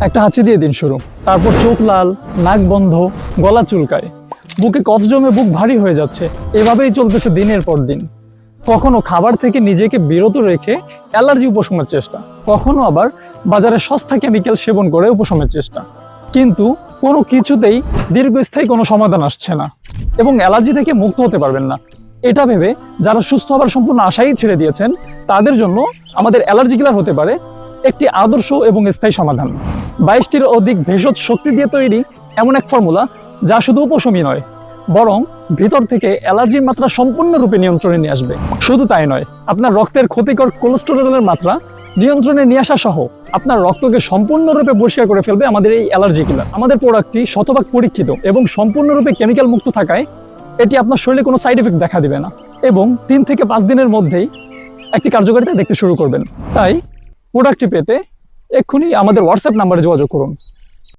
একটা হাঁচি দিয়ে দিন শুরু। তারপর চোখ লাল, নাক বন্ধ, গলা চুলকায়। বুকে কফ জমে বুক ভারী হয়ে যাচ্ছে। এভাবেই চলতেছে দিনের পর দিন। কখনো খাবার থেকে নিজেকে বিরত রেখে অ্যালার্জি উপশমের চেষ্টা। কখনো আবার বাজারে সস্তা কেমিক্যাল সেবন করে উপশমের চেষ্টা। কিন্তু কোনো কিছুতেই দীর্ঘস্থায়ী কোনো সমাধান আসছে না। এবং অ্যালার্জি থেকে মুক্ত হতে পারবেন না। এটা ভেবে যারা সুস্থ হবার সম্পূর্ণ আশাই ছেড়ে দিয়েছেন, তাদের জন্য আমাদের অ্যালার্জি কিলার হতে পারে একটি আদর্শ এবং স্থায়ী সমাধান। বাইশটির অধিক ভেষজ শক্তি দিয়ে তৈরি এমন এক ফর্মুলা যা শুধু উপশমই নয়, বরং ভিতর থেকে অ্যালার্জির মাত্রা সম্পূর্ণরূপে নিয়ন্ত্রণে নিয়ে আসবে। শুধু তাই নয়, আপনার রক্তের ক্ষতিকর কোলেস্টেরলের মাত্রা নিয়ন্ত্রণে নিয়ে আসা সহ আপনার রক্তকে সম্পূর্ণরূপে পরিষ্কার করে ফেলবে আমাদের এই অ্যালার্জি কিলার। আমাদের প্রোডাক্টটি শতভাগ পরীক্ষিত এবং সম্পূর্ণরূপে কেমিক্যাল মুক্ত থাকায় এটি আপনার শরীরে কোনো সাইড এফেক্ট দেখা দিবে না এবং তিন থেকে পাঁচ দিনের মধ্যেই একটি কার্যকারিতা দেখতে শুরু করবেন। তাই প্রোডাক্টটি পেতে এক্ষুনি আমাদের হোয়াটসঅ্যাপ নাম্বারে যোগাযোগ করুন।